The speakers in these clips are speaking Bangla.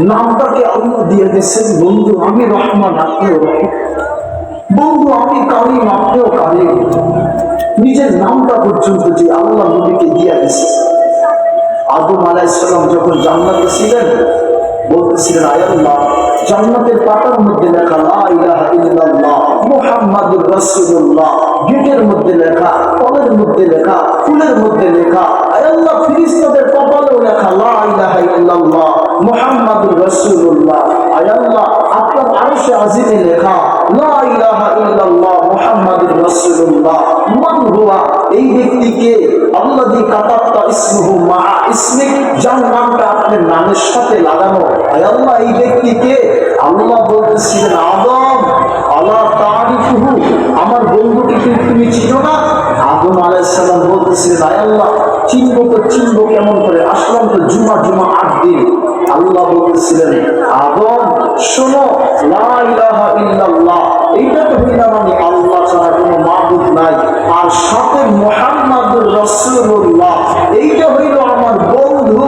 নামটাকে দিয়ে বন্ধু, আমি রহমান বন্ধু, আমি নিজের নামটা পর্যন্ত যে আল্লাহ নবীকে দিয়ে দিয়েছে আদম আলাইসালাম যখন জান্নাতে ছিলেন, বলতেছিলেন, আয়াল্লাহ, জান্নাতের পাতার মধ্যে লেখা লা ইলাহা ইল্লাল্লাহ। মুহাম্মাদুর মধ্যে লেখা ফলের মধ্যে লেখা, ফুলের মধ্যে লেখা। ফিরিস্তাদের কপালেও লেখা, লা ইলাহা ইল্লাল্লাহ, মুহাম্মাদুর আয়াল্লাহ আপনার আরশে আজিমে লেখা, লা ইলাহা ইল্লাল্লাহ রাসূলুল্লাহ। মান হুয়া, এই ব্যক্তিকে আল্লাহ দি কাতাত্তা ইসমুহু মা ইসমিক, যার নামটা আপনার নামের সাথে লাগানো। আয় আল্লাহ, এই ব্যক্তিকে আল্লাহ বলতেছিলেন, আদম আমার বন্ধুকে কি তুমি না? আদম আলাইসাল্লাম বলতেছিলেন চিনবো তো চিনবো কেমন করে? আসলাম তো জুমা জুমা আট দিন। আল্লাহ বলতেছিলেন, আদম, শোনো এইটা তো হইলাম আমি আল্লাহ ছাড়া কোনো মাবুদ নাই। আর সাথে মোহাম্মদুর রসুল্লাহ এইটা হইল আমার বন্ধু।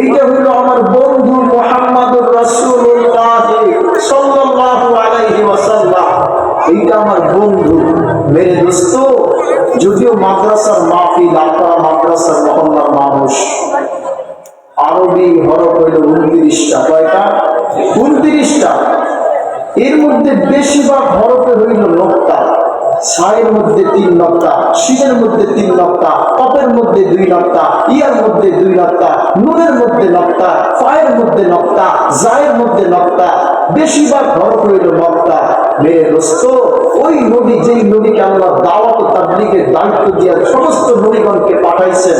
এইটা হইল আমার বন্ধু মোহাম্মদুর রসুল্লাহ এইটা আমার বন্ধু, মেরে দোস্ত যদিও মাদ্রাসার মাহফিল, আপনারা মাদ্রাসার মহল্লার মানুষ। আরবি হরফ হইল উনত্রিশটা, কয়টা? উনত্রিশটা। এর মধ্যে বেশিরভাগ হরফে হইল নক্তা। সায়ের মধ্যে তিন নক্তা শিবের মধ্যে তিন নক্তা কপের মধ্যে দুই নক্তা, ইয়ার মধ্যে দুই নক্তা, নুনের মধ্যে নক্তা, ফায়ের মধ্যে নক্তা, জায়ের মধ্যে নক্তা। বেশিরভাগ হরফ হইল নক্তা। ওই নবী যেই নবীকে আল্লাহ দাওয়াত ও দায়িত্ব দিয়ে সমস্ত নবীগণকে পাঠাইছেন,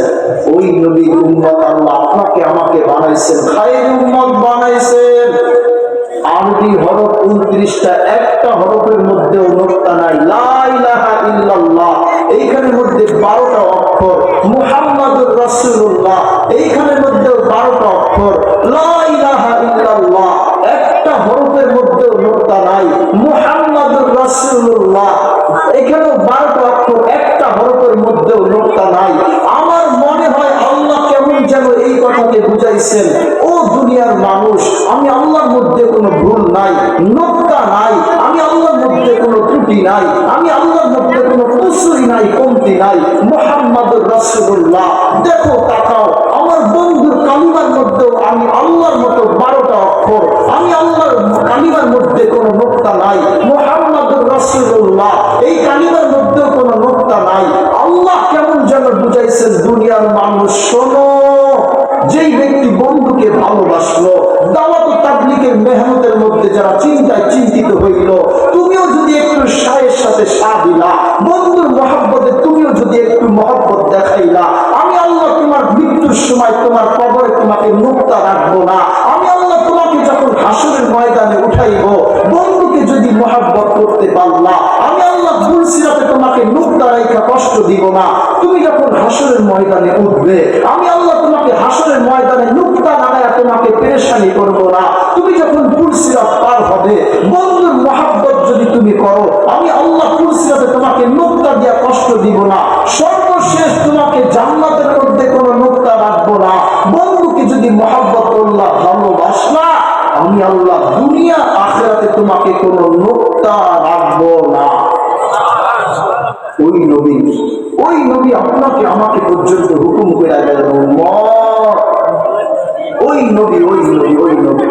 ওই নবী উম্মত আল্লাহ আপনাকে আমাকে বানাইছেন, খায়ের উম্মত বানাইছেন। আরবি হরফ উনত্রিশটা, একটা হরফের লা ইল্লাল্লাহ, এইখানের মধ্যে বারোটা অক্ষর। মুহাম্মাদুর রাসূলুল্লাহ, এইখানের মধ্যেও বারোটা অক্ষর। লা নাই, আমি আল্লাহর মধ্যে কোনো কুসুরি নাই, কমতি নাই। মোহাম্মদুর রাসূলুল্লাহ, দেখো, তাকাও, আমার বন্ধুর কালিমার মধ্যেও আমি আল্লাহর মতো বারোটা অক্ষর, আমি আল্লাহর কালিমার মধ্যে কোনো নোক্তা নাই। মোহাম্মদুর রাসূলুল্লাহ, এই কালিমার মধ্যেও কোনো নোক্তা নাই। আল্লাহ কেমন যেন বুঝাইছেন, দুনিয়ার মানুষ, শোনো, যেই ব্যক্তি বন্ধুকে ভালোবাসলো দাওয়াত ও তাবলীগের মেহনতের মধ্যে যারা চিন্তায় চিন্তিত হইল তুমিও যদি একটু সায়ের সাথে সা বন্ধুর মহাব্বতে তুমিও যদি একটু মহব্বত দেখাইলা, আমি আল্লাহ তোমার মৃত্যুর সময় তোমার কবরে তোমাকে মুক্তা রাখব না। আমি আল্লাহ তোমাকে যখন হাসরের ময়দানে উঠাইব, বন্ধুকে যদি মহাব্বত করতে পারলা, আমি আল্লাহ ভুলসিরাতে তোমাকে মুক্তা রেখা কষ্ট দিব না। তুমি যখন হাসরের ময়দানে উঠবে, আমি আল্লাহ তোমাকে হাসরের ময়দানে নুক্তা লাগায় তোমাকে পেরেশানি করব না। তুমি যখন পুলসিরাত পার হবে, বন্ধুর মহাব্বত যদি তুমি করো, আমি আল্লাহ পুলসিরাতে তোমাকে নুক্তা দিয়া কষ্ট দিব না। সর্বশেষ তোমাকে জান্নাতের মধ্যে কোনো নুক্তা রাখব না। বন্ধুকে যদি মহাব্বত করলা, ভালোবাসলা, আমি আল্লাহ দুনিয়া আখেরাতে তোমাকে কোনো নুক্তা রাখব না। ওই নবী ওই নবী আপনাকে আমাকে পর্যন্ত হুকুম করে উম্মত। ওই নবী ওই নবী ওই নবী।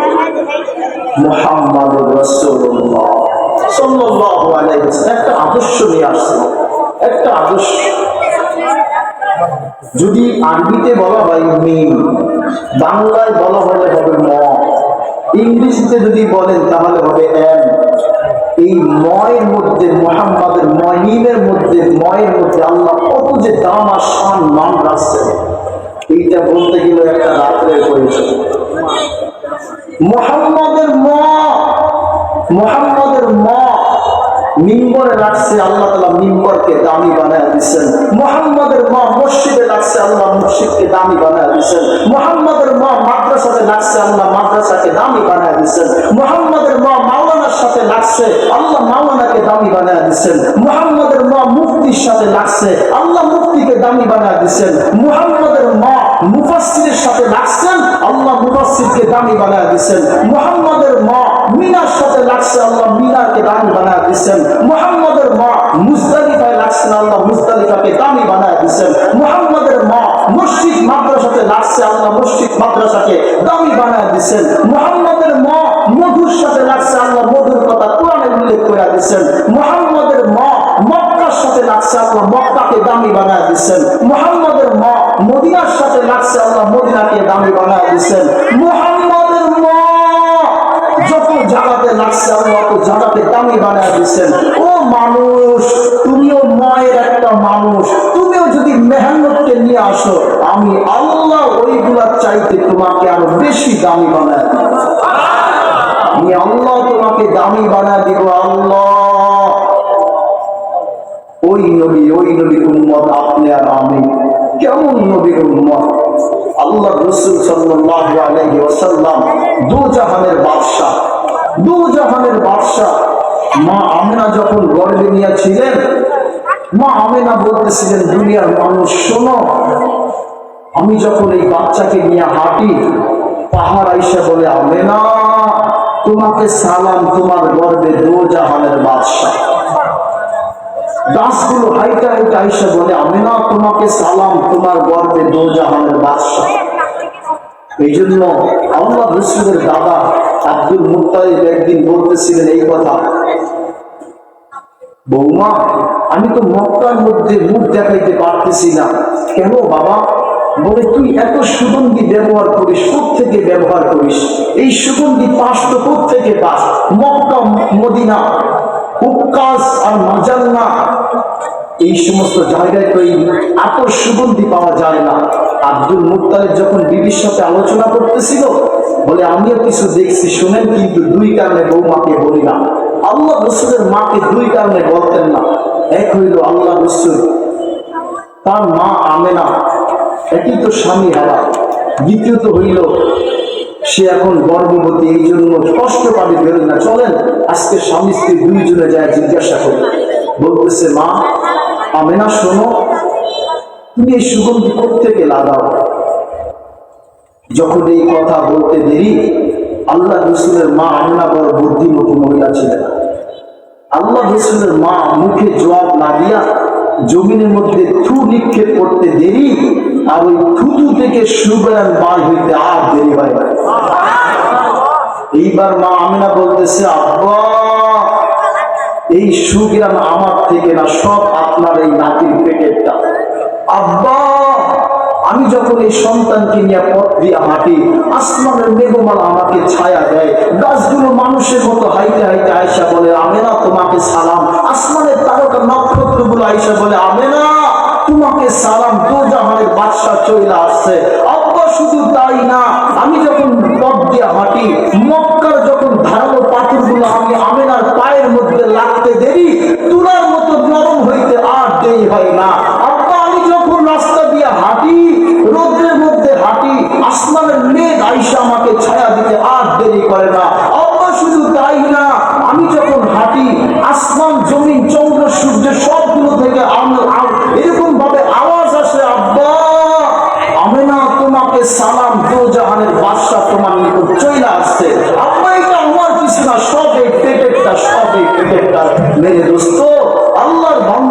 মোহাম্মদ ওয়াসাল্লাম একটা আদর্শ নিয়ে একটা আদর্শ। যদি আরবিতে বলা হয় মিম, বাংলায় বলা হলে হবে ম। যদি বলেন তাহলে হবে এম। এই ময়ের মধ্যে, মোহাম্মদের মহিমের মধ্যে, ময়ের মধ্যে আল্লাহ কত যে দাম আর সান মান এইটা বলতে গেলে একটা রাত্রের মোহাম্মদের ম মোহাম্মদের ম মিম্বরে রাখছে আল্লাহ তালা মিম্বরকে দামি বানায় দিচ্ছেন মোহাম্মদের মা মসজিদে লাগছে আল্লাহ মসজিদকে দামি বানায় দিচ্ছেন মোহাম্মদের মা মাদ্রাসাতে লাগছে আল্লাহ মাদ্রাসাকে দামি বানায় দিচ্ছেন মোহাম্মদের মা মাওলানার সাথে লাগছে আল্লাহ মাওলানাকে দামি বানায় দিচ্ছেন মোহাম্মদের মা মুফতির সাথে লাগছে আল্লাহ মূর্তিকে দামি বানায় দিচ্ছেন মোহাম্মদের মা মুফাসসিরের সাথে লাগছেন আল্লাহ মুফাসসিরকে দামি বানায় দিচ্ছেন মোহাম্মদের মা মিনার সাথে লাগছে আল্লাহ মিনারকে দামি বানায় দিচ্ছেন। মুহাম্মাদের মা মুজদালিফায় লাগছেন আল্লাহ মুজদালিফাকে দামি বানায় দিচ্ছেন। মুহাম্মাদের মা মসজিদ মাদ্রাসাতে লাগছে আল্লাহ মসজিদ মাদ্রাসাকে দামি বানায় দিচ্ছেন। মুহাম্মাদের মা মধুর সাথে লাগছে আল্লাহ মধুর কথা কোরআনে উল্লেখ করে দিচ্ছেন। মুহাম্মাদের মা মক্কার সাথে লাগছে আল্লাহ মক্কাকে দামি বানায় দিচ্ছেন। মুহাম্মাদের মা মদিনার সাথে লাগছে আল্লাহ মদিনাকে দামি বানায় দিচ্ছেন। চাইতে তোমাকে আরও বেশি দামি বানায় আমি আল্লাহ তোমাকে দামি বানায় দিব, আল্লাহ। ওই নবী, ওই নবীর উম্মত আপনি আর আমি। কেমন নবীর উম্মত? আল্লাহ রসুল ওয়াসাল্লাম দু জাহানের বাদশা দু জাহানের বাদশা। মা আমেনা যখন গর্বে নিয়ে ছিলেন, মা আমেনা বলতেছিলেন, দুনিয়ার মানুষ, শোনো, আমি যখন এই বাচ্চাকে নিয়ে হাঁটি, পাহাড় আইসা বলে, আমেনা, তোমাকে সালাম, তোমার গর্বে দু জাহানের বাদশা। দাসগুলো হাইটা হাইটা আইসা বলে আমি না তোমাকে সালাম, তোমার গর্বে দোজাহানের বাদশা। এই জন্য আল্লাহ রসুলের দাদা আব্দুল মুক্তারিব একদিন বলতেছিলেন এই কথা, বৌমা, আমি তো মক্কার মধ্যে মুখ দেখাইতে পারতেছি না। কেন বাবা? বলে, তুই এত সুগন্ধি ব্যবহার করিস থেকে ব্যবহার করিস? এই সুগন্ধি পাস তো থেকে পাস? মক্কা, মদিনা উকাস আর মাজান্না, এই সমস্ত জায়গায় তো এই এত সুগন্ধি পাওয়া যায় না। আব্দুল মুক্তারের যখন বিবির সাথে আলোচনা করতেছিল বলে, আমিও কিছু দেখছি, শুনেন কিন্তু দুই কারণে বৌমাকে বলি না। আল্লাহ রসুলের মাকে দুই কারণে বলতেন না। এক হইল আল্লাহ রসুল, তার মা আমেনা, একই তো স্বামী হারা দ্বিতীয়ত হইল, সে এখন গর্ভবতী, এই জন্য কষ্ট পাবে, বেরোয় না। চলেন, আজকে স্বামী স্ত্রী দুইজনে যায় জিজ্ঞাসা করি। বলতেছে, মা, আমেনা, শোনো, তুমি এই সুগন্ধি থেকে লাগাও? যখন এই কথা বলতে দেরি, আল্লাহ রসুলের মা আমেনা বড় বুদ্ধিমতী মহিলা ছিলেন। আল্লাহ রসুলের মা মুখে জবাব না দিয়া জমিনের মধ্যে থু নিক্ষেপ করতে দেরি, আর ওই থুতু থেকে সুবেরান বার হইতে আর দেরি হয় এইবার মা আমিনা বলতেছে, আব্বা, এই সুগ্রাম আমার থেকে না, সব আপনার এই নাতির পেটেরটা। আব্বা আমি যখন এই সন্তানকে নিয়ে পথ দিয়ে হাঁটি, আসমানের মেঘমাল আমাকে ছায়া দেয়। গাছগুলো মানুষের মতো হাইতে হাইতে আয়সা বলে, আমেনা, তোমাকে সালাম। আসমানের তারকা নক্ষত্রগুলো আয়সা বলে, আমেনা, তোমাকে সালাম। তো জাহানের বাদশা চলে আসছে। আব্বা শুধু তাই না, আমি যখন পথ দিয়ে হাঁটি, মক্কার যখন ধারালো পাথরগুলো আমি আমেনার পায়ের মধ্যে লাগতে দেরি, তুলার মতো নরম হইতে আর দেরি হয় না আব্বা আমি যখন রাস্তা দিয়ে হাঁটি রোদ্রের মধ্যে হাঁটি, আসমানের মেঘ আইসা আমাকে ছায়া দিতে আর দেরি করে না। আব্বা শুধু তাই না, আমি যখন হাঁটি, আসমান, জমিন, চন্দ্র, সূর্য সবগুলো থেকে এরকম ভাবে আওয়াজ আসে, আব্বা, আমি না তোমাকে সালাম দো জাহানের বাদশা তোমার নিকট চলে আসছে। আব্বা, এটা আমার কিছু না, সব এই পেটেরটা, সব এই পেটেরটা। মেরে দোস্ত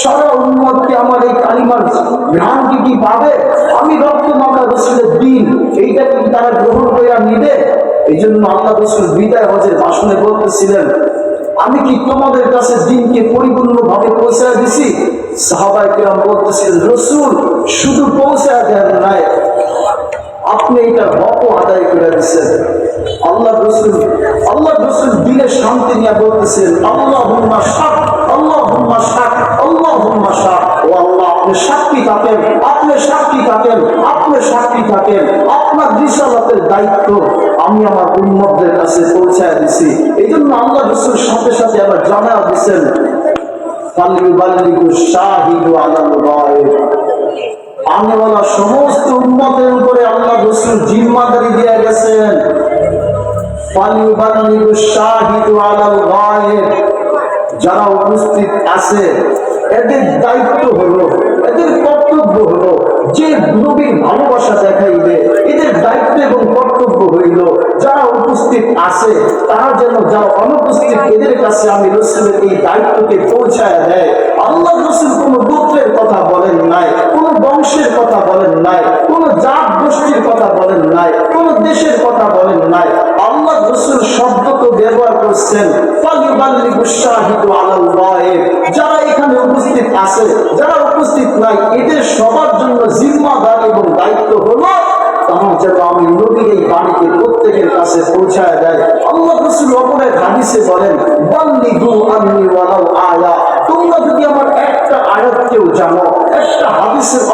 সারা উন্মতকে আমার এই কালিমার ঘ্রাণকে কি পাবে। আমি রক্ত মামলা রসুলের দিন, এইটা কি তারা গ্রহণ করিয়া নিবে? এই জন্য আল্লাহ রসুল বিদায় হজের ভাষণে বলতেছিলেন, আমি কি তোমাদের কাছে দিনকে পরিপূর্ণ ভাবে পৌঁছে দিছি? সাহাবাই কিরাম বলতেছিলেন, রসুল, শুধু পৌঁছে দেন নাই আপনি এটা হক আদায় করে দিচ্ছেন আল্লাহ রসুল আল্লাহ রসুল দিলে শান্তি নিয়ে বলতেছেন আল্লাহ হুম্মা শাক আল্লাহ হুম্মা শাক আল্লাহ হুম্মা শাক। ও আল্লাহ, আপনি সাক্ষী থাকেন, আপনি সাক্ষী থাকেন, আপনি সাক্ষী থাকেন। আপনার রিসালাতের দায়িত্ব আমি আমার উন্মতদের কাছে পৌঁছায় দিছি। এই জন্য আল্লাহ রসুল সাথে সাথে আবার জানা দিচ্ছেন শাহিদু আলাল গায়েব। আনেওয়ালা সমস্ত উন্মতের উপরে আল্লাহ রসুল জিম্মাদারি দিয়ে গেছেন। যারা উপস্থিত আছে, এদের দায়িত্ব হলো, এদের কর্তব্য হলো যে নবীর ভালোবাসা দেখাইবে। এদের দায়িত্ব এবং কর্তব্য হইল, যারা উপস্থিত আছে, তারা যেন, যারা অনুপস্থিত, এদের কাছে আমি রসুলের এই দায়িত্বকে পৌঁছায় দেয়। আল্লাহ রসুল কোন গায়েব। যারা এখানে উপস্থিত আছে, যারা উপস্থিত নাই, এদের সবার জন্য জিম্মাদার এবং দায়িত্ব হলো যদি একটা জানো, একটা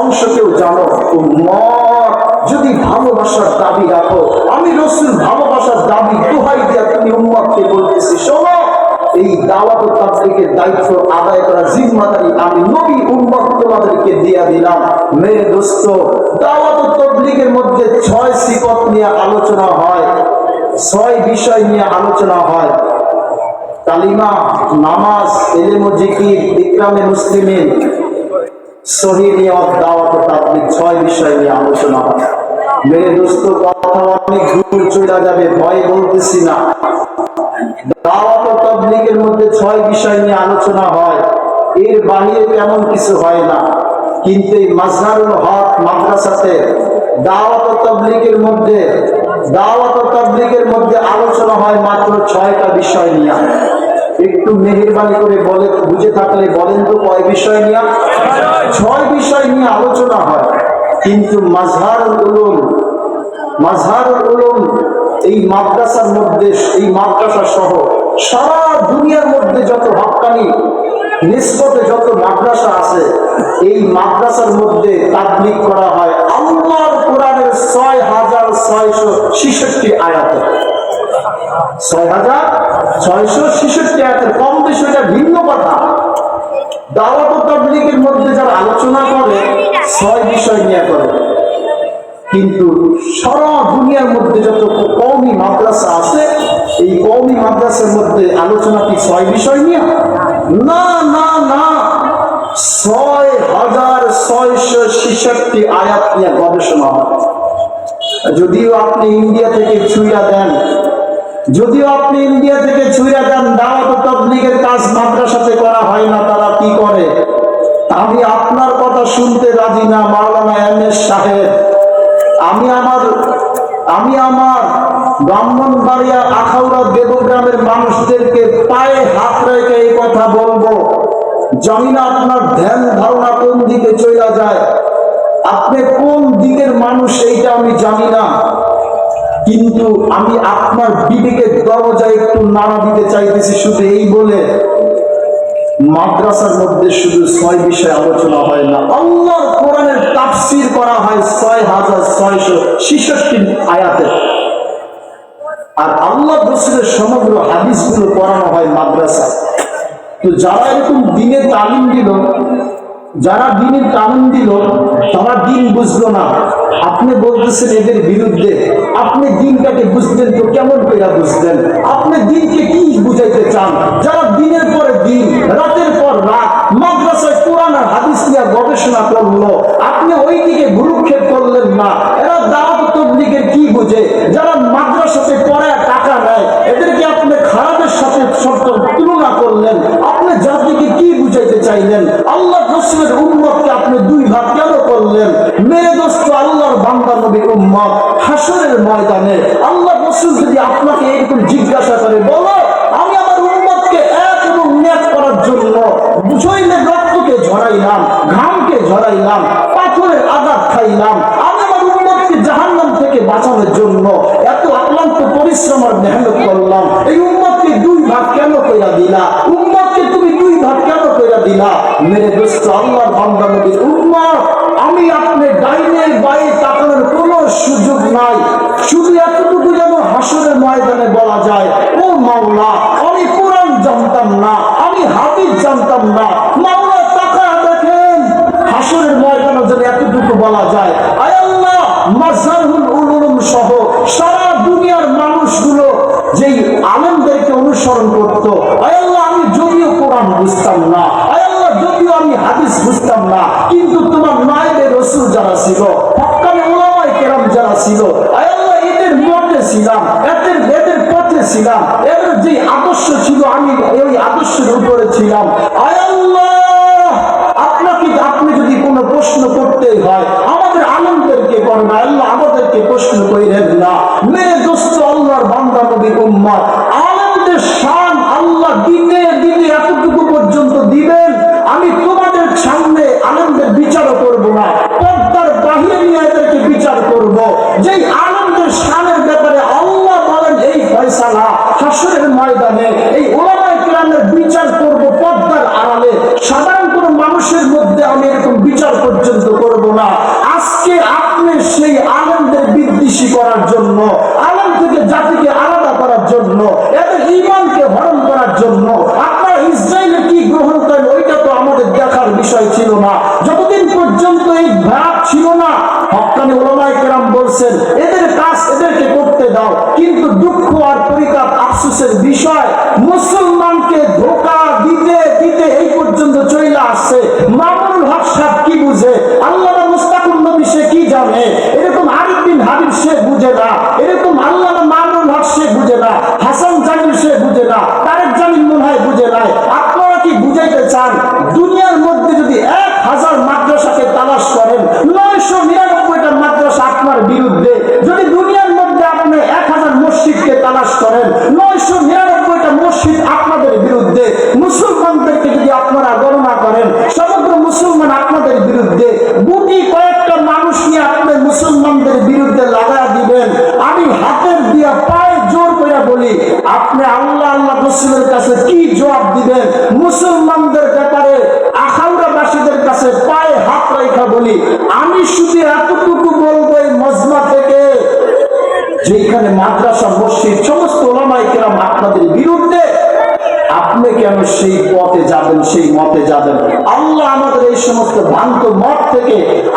অংশ কেউ জানো যদি ভালোবাসার দাবি রাখো, আমি রসুল ভালোবাসার দাবি দোহাই দিয়া তুমি উম্মতকে বলতেছি শোনো, এই দাওয়াত ও দায়িত্ব আদায় করা জিম্মাদারি আমি নবী উম্মত তোমাদেরকে দিয়া দিলাম। মেয়ে দোস্ত, দাওয়াত ও মধ্যে ছয় সিফত নিয়ে আলোচনা হয়, ছয় বিষয় নিয়ে আলোচনা হয়। কালিমা, নামাজ, এলেম জিকির, ইকরামে মুসলিমিন সহিনিয়ত দাওয়াত ও ছয় বিষয় নিয়ে আলোচনা হয়। মেরে দোস্ত, কথা অনেক দূর চলে যাবে, ভয় বলতেছি না। তাবলীগের মধ্যে ছয় বিষয় নিয়ে আলোচনা হয়। এর বাহিরে তেমন কিছু হয় না। কিন্তু এই মাজহারুল হক মাদ্রাসাতে দাওয়াত তাবলীগের মধ্যে, দাওয়াত তাবলীগের মধ্যে আলোচনা হয় মাত্র ছয়টা বিষয় নিয়ে। একটু মেহেরবানি করে বলে, বুঝে থাকলে বলেন তো কয় বিষয় নিয়ে? ছয় বিষয় নিয়ে আলোচনা হয়। কিন্তু মাজহারুল উলুম মাজহারুল উলুম এই মাদ্রাসার মধ্যে, এই মাদ্রাসা সহ সারা দুনিয়ার মধ্যে যত হকানি, নিষ্পতে যত মাদ্রাসা আছে, এই মাদ্রাসার মধ্যে তাবলিক করা হয় আল্লাহর কোরআনের ছয় হাজার ছয়শো ছেষট্টি আয়াতে। ছয় হাজার ছয়শো ছেষট্টি আয়াতের কম বেশি এটা ভিন্ন কথা। দাওয়াত ও তাবলিগের মধ্যে যারা আলোচনা করে, ছয় বিষয় নিয়ে করে। কিন্তু সারা দুনিয়ার মধ্যে যত কৌমি মাদ্রাসা আছে, এই কৌমি মাদ্রাসার মধ্যে আলোচনা কি ছয় বিষয় নিয়ে? না না না। ছয় হাজার ছয়শো ছেষট্টি আয়াত নিয়ে গবেষণা যদিও আপনি ইন্ডিয়া থেকে ছুঁয়া দেন, যদিও আপনি ইন্ডিয়া থেকে ছুঁয়া দেন, দাওয়াত তাবলীগের কাজ মাদ্রাসাতে করা হয় না, তারা কি করে? আমি আপনার কথা শুনতে রাজি না, মাওলানা এম এস সাহেব। আমি আমার আমি আমার ব্রাহ্মণবাড়িয়া আখাউড়া দেবগ্রামের মানুষদেরকে পায়ে হাত রেখে এই কথা বলব। জানি না আপনার ধ্যান ধারণা কোন দিকে চলে যায়। আপনি কোন দিকের মানুষ এইটা আমি জানি না কিন্তু আমি আপনার বিবেকের দরজায় একটু নাড়া দিতে চাইতেছি শুধু এই বলে। মাদ্রাসার মধ্যে শুধু ছয় বিষয়ে আলোচনা হয় না, আল্লাহর তাফসির করা হয় ছয় হাজার ছয়শো ছেষট্টি আয়াতে। আর আল্লাহ রসুলের সমগ্র হাদিসগুলো পড়ানো হয় মাদ্রাসা তো যারা এরকম দিনে তালিম দিল যারা দিনের তালিম দিল, তারা দিন বুঝলো না। আপনি বলতেছেন এদের বিরুদ্ধে। আপনি দিনটাকে বুঝলেন তো কেমন করে বুঝলেন? আপনি দিনকে কি বুঝাইতে চান? যারা দিনের পরে দিন, রাতের পর রাত, মাদ্রাসায় কোরআন আর হাদিস নিয়ে গবেষণা করল, আপনি ওই দিকে ভুরুক্ষেপ করলেন না। এরা দাওয়াত তবলিগের কি বুঝে? যারা মাদ্রাসাতে পড়ে টাকা নেয়, এদেরকে আপনি খারাপের সাথে তুলনা করলেন। আপনি বুঝাইতে চাইলেন আল্লাহ রসুলের উম্মতকে আপনি দুই ভাগ কেন করলেন? মেরে দোস্ত, আল্লাহর বান্দা নবীর উম্মত, হাসরের ময়দানে আল্লাহ রসুল যদি আপনাকে এরকম জিজ্ঞাসা করে, বলো, আমি আমার এক এবং ন্যাক করার জন্য শরীরের রক্তকে ঝরাইলাম, ঘামকে ঝরাইলাম, পাথরের আঘাত খাইলাম, আমি আমার জাহান্নাম থেকে বাঁচানোর জন্য এত আক্লান্ত পরিশ্রম আর মেহনত করলাম, এই উম্মতকে দুই ভাগ কেন কইরা দিলা? উম্মতকে তুমি দুই ভাগ কেন যেন এতটুকু বলা যায় সহ সারা দুনিয়ার মানুষগুলো যেই আনন্দেরকে অনুসরণ করতো আয় বুঝতাম না। আমি হাদিস বুঝতাম না, কিন্তু তোমার রসুল যারা ছিল আপনাকে আপনি যদি কোনো প্রশ্ন করতে হয়, আমাদের আনন্দেরকে করেন আল্লাহ, আমাদেরকে প্রশ্ন না। মেরে দোস্ত, আল্লাহর বান্দা নবী উম্মাদ আনন্দের শান আল্লাহ দিনে যেই আনন্দের শানের ব্যাপারে আল্লাহ বলেন, এই ফয়সালা হাসরের ময়দানে, এই ওলামাই কেরামের বিচার করব পর্দার আড়ালে। সাধারণ কোনো মানুষের মধ্যে আমি এরকম বিচার পর্যন্ত করব না। আজকে আপনি সেই আনন্দের বিদ্বেষী করার জন্য আনন্দ থেকে জাতিকে আলাদা করার জন্য, এদের ইমানকে হরণ করার জন্য, আপনারা ইসরায়েলে কি গ্রহণ করেন, ওইটা তো আমাদের দেখার বিষয় ছিল না। যতদিন পর্যন্ত এই ভাব ছিল না কেরাম বলছেন এদের কাজ এদেরকে করতে দাও। কিন্তু দুঃখ আর পরিতাপ আফসোসের বিষয় মুসলমানকে আপনি আল্লাহ আল্লাহ রসুলের কাছে কি জবাব দিবেন? মুসলমানদের ব্যাপারে আখাউরাবাসীদের কাছে পায়ে হাত রেখা বলি। আমি শুধু এতটুকু বলব এই মজমা থেকে যেখানে মাদ্রাসা, মসজিদ, সমস্ত ওলামাই কেরাম আপনাদের বিরুদ্ধে সেই পথে যাবেন, সেই মতে যাবেন। আল্লাহ আমাদের এই সমস্ত ভ্রান্ত মত থেকে,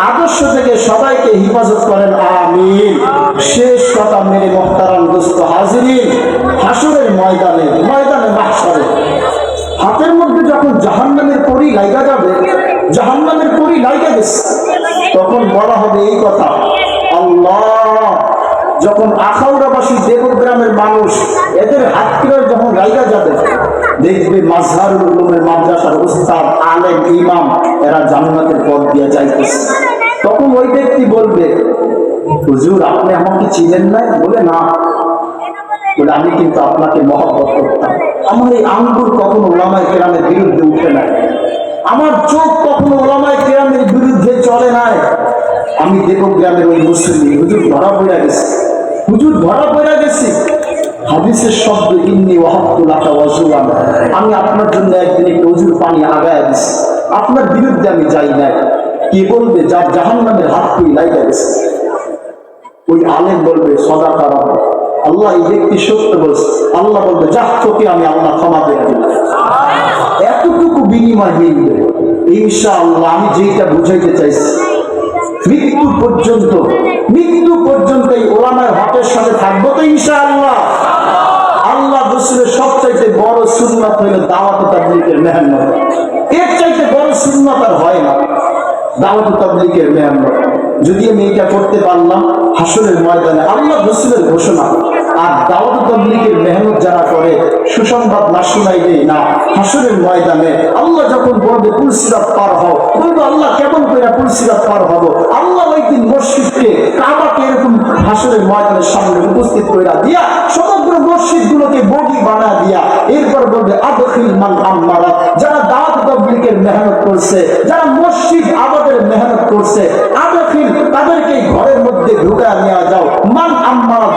আদর্শ থেকে সবাইকে হেফাজত করেন। আমিন। শেষ কথা মেরে মহতারাম দোস্ত হাজিরিন হাসুরের ময়দানে ময়দানে মাহসারে হাতের মধ্যে যখন জাহান্নামের পরি লাইগা যাবে, জাহান্নামের পরি লাইগা গেছে তখন বলা হবে এই কথা, আল্লাহ যখন আখাউড়াবাসী দেবগ্রামের মানুষ এদের হাত যখন লাইগা যাবে, দেখবে মাঝহারুল উলুমের মাদ্রাসার উস্তাদ আলেম, ইমাম, এরা জান্নাতের পথ দিয়ে যাইতেছে। তখন ওই ব্যক্তি বলবে, হুজুর, আপনি আমাকে চিনেন নাই? বলে, না। বলে, আমি কিন্তু আপনাকে মহব্বত করতাম। আমার এই আঙ্গুর কখনো ওলামায় কেরামের বিরুদ্ধে উঠে নাই। আমার চোখ কখনো ওলামায় কেরামের বিরুদ্ধে চলে নাই। আমি দেবক গ্রামের ওই মুসলিম হুজুর ধরা পড়ে গেছি। হুজুর ধরা পড়ে গেছি। হাদিসের শব্দ, ইন্নি ওয়াহাবুল আমি আপনার জন্য একদিন একটু উজুর পানি আগায় দিছি। আপনার বিরুদ্ধে আমি যাই নাই। কি বলবে? যার জাহান্নামের হাত তুই লাইগা গেছে ওই আলেম বলবে সদা তারা আল্লাহ এই ব্যক্তি সত্য বলছে। আল্লাহ বলবে, যাহ তোকে আমি আল্লাহ ক্ষমা দিয়ে দিলাম। এতটুকু বিনিময় মিলবে ইনশাআল্লাহ আমি যেটা বুঝাইতে চাইছি, মৃত্যু পর্যন্ত মৃত্যু পর্যন্ত এই ওলামার হকের সাথে থাকব তো ইনশাআল্লাহ। আল্লাহ আল্লাহ রসুলের সবচাইতে বড় সুন্নত হইল দাওয়াত তাবলিকের মেহনত এর চাইতে বড় সুন্নত আর হয় না। দাওয়াত তাবলিকের মেহনত যদি আমি এটা করতে পারলাম হাসনের ময়দানে আল্লাহ রসুলের ঘোষণা, আর দাওয়াত তাবলিকের মেহনত যারা করে, সুসংবাদ না শোনাইলে না হাসনের ময়দানে আল্লাহ যখন বলবে পুলসিরাত পার হও। বলব, আল্লাহ কেমন করে পুলসিরাত পার হব? আল্লাহ ওই দিন মসজিদকে কাবাকে এরকম হাসনের ময়দানের সামনে উপস্থিত করে দিয়া সমগ্র মসজিদ গুলোকে বগি বানা দিয়া এরপর বলবে, আদখিল মান যারা দাওয়াত তাবলিকের মেহনত করছে, যারা মসজিদ আবাদের মেহনত করছে, আদখিল তাদেরকে ঘরের মধ্যে ঢুকা যাও। মান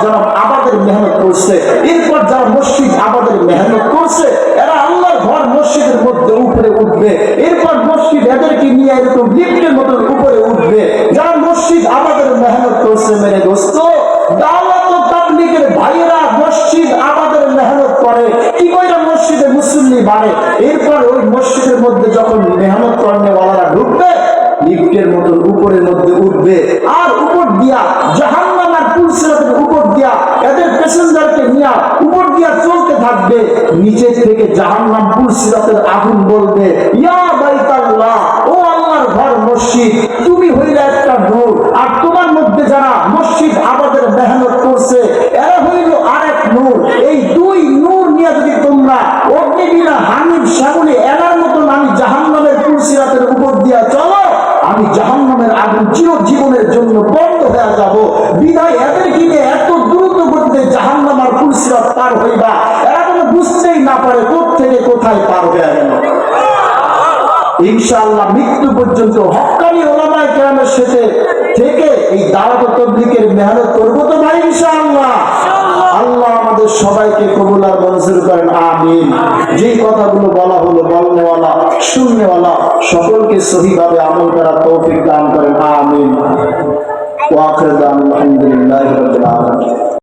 যারা আবাদের মেহনত করছে। এরপর যারা মসজিদ আবাদের মেহনত করছে, এরা আল্লাহর ঘর মসজিদের মধ্যে উপরে উঠবে। এরপর একদম লিফটের মতন উপরে উঠবে হানিফ শ্যামলি মতন আমি জাহান্নামের পুলসিরাতের উপর দিয়া চলো, আমি জাহান্নামের আগুন চিরজীবনের জন্য বন্ধ হয়ে যাব। বিদায় এদের কিনে এত দ্রুত গতিতে জাহান্নামার পুলসিরাত পার হইবা, এরা কোনো বুঝতেই না পারে থেকে কোথায় পার হয়ে গেল। ইনশাআল্লাহ মৃত্যু পর্যন্ত হক্কানি ওলামায় কেরামের সাথে থেকে এই দাওয়াত ও তবলিগের মেহনত করব তো ভাই, ইনশাআল্লাহ। আল্লাহ আমাদের সবাইকে কবুলার মঞ্জুর করেন, আমিন। যে কথাগুলো বলা হলো, বলনেওয়ালা শূন্যওয়ালা সকলকে সহিভাবে আমল করার তৌফিক দান করেন, আমিন। ওয়াখির দান আলহামদুলিল্লাহ